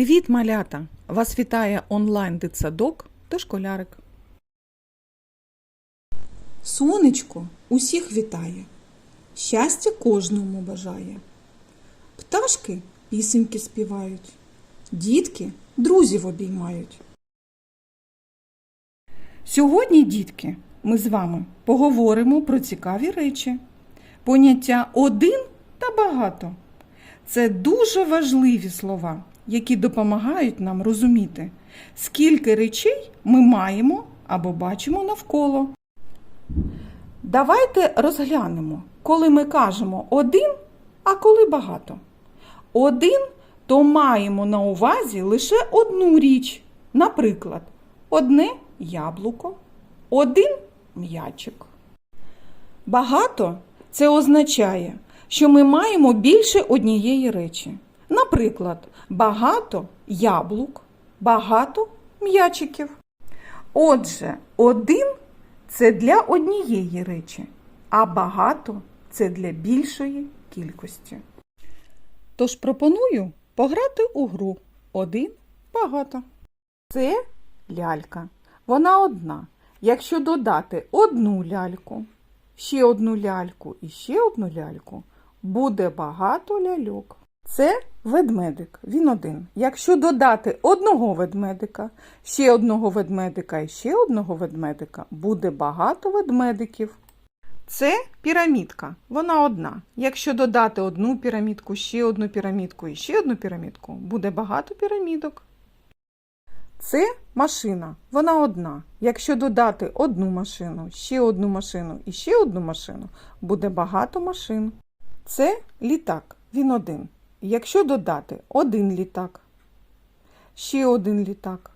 Привіт, малята! Вас вітає онлайн дитсадок та школярик. Сонечко усіх вітає, щастя кожному бажає. Пташки пісеньки співають, дітки друзів обіймають. Сьогодні, дітки, ми з вами поговоримо про цікаві речі. Поняття один та багато. Це дуже важливі слова, які допомагають нам розуміти, скільки речей ми маємо або бачимо навколо. Давайте розглянемо, коли ми кажемо один, а коли багато. Один то маємо на увазі лише одну річ. Наприклад, одне яблуко, один м'ячик. Багато це означає, що ми маємо більше однієї речі. Наприклад, багато яблук, багато м'ячиків. Отже, один це для однієї речі, а багато це для більшої кількості. Тож пропоную пограти у гру один багато. Це лялька. Вона одна. Якщо додати одну ляльку, ще одну ляльку і ще одну ляльку, буде багато ляльок. Це ведмедик, він один. Якщо додати одного ведмедика, ще одного ведмедика і ще одного ведмедика, буде багато ведмедиків. Це пірамідка, вона одна. Якщо додати одну пірамідку, ще одну пірамідку і ще одну пірамідку, буде багато пірамідок. Це машина, вона одна. Якщо додати одну машину, ще одну машину і ще одну машину, буде багато машин. Це літак, він один. Якщо додати один літак, ще один літак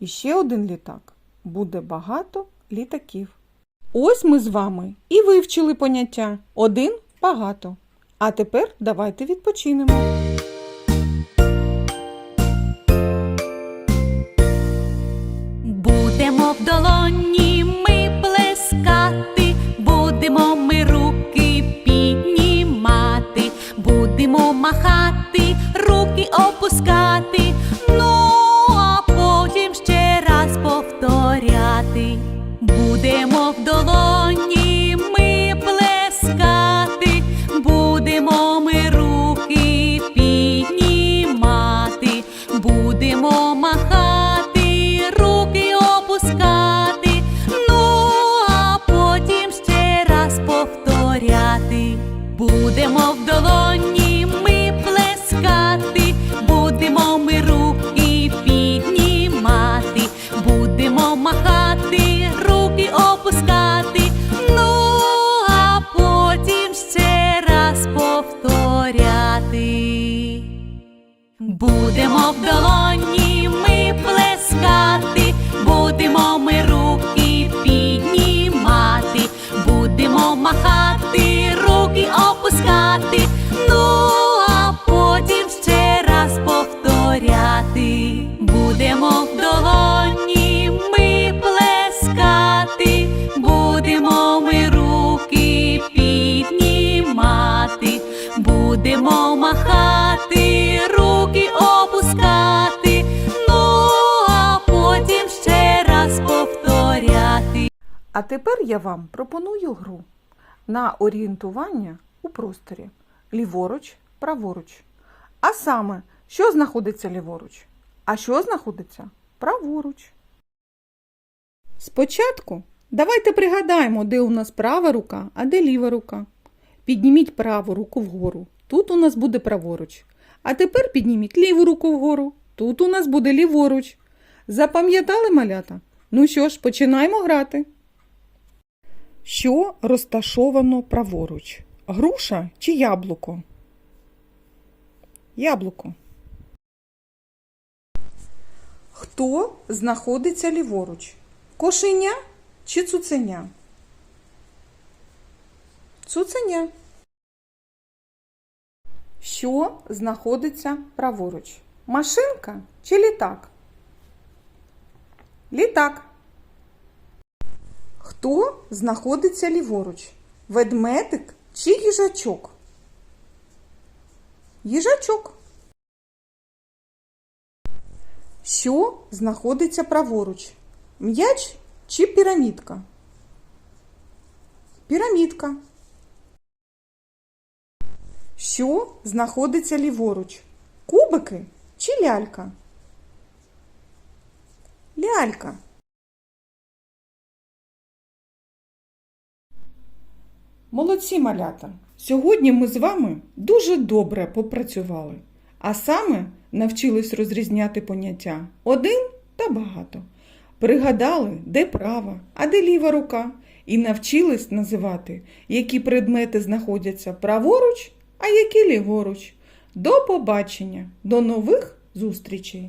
і ще один літак, буде багато літаків. Ось ми з вами і вивчили поняття один багато. А тепер давайте відпочинемо. Будемо в долоні будемо махати, руки опускати, Будемо в долоні А тепер я вам пропоную гру на орієнтування у просторі ліворуч, праворуч. А саме, що знаходиться ліворуч, а що знаходиться праворуч. Спочатку давайте пригадаємо, де у нас права рука, а де ліва рука. Підніміть праву руку вгору. Тут у нас буде праворуч. А тепер підніміть ліву руку вгору. Тут у нас буде ліворуч. Запам'ятали малята? Ну що ж, починаємо грати. Що розташовано праворуч? Груша чи яблуко? Яблуко. Хто знаходиться ліворуч? Кошеня чи цуценя? Цуценя. Що знаходиться праворуч? Машинка чи літак? Літак. Хто знаходиться ліворуч? Ведмедик чи їжачок? Їжачок. Що знаходиться праворуч? М'яч чи пірамідка? Пірамідка. Що знаходиться ліворуч? Кубики чи лялька? Лялька. Молодці малята! Сьогодні ми з вами дуже добре попрацювали, а саме навчились розрізняти поняття один та багато. Пригадали, де права, а де ліва рука, і навчились називати, які предмети знаходяться праворуч, а які ліворуч. До побачення, до нових зустрічей!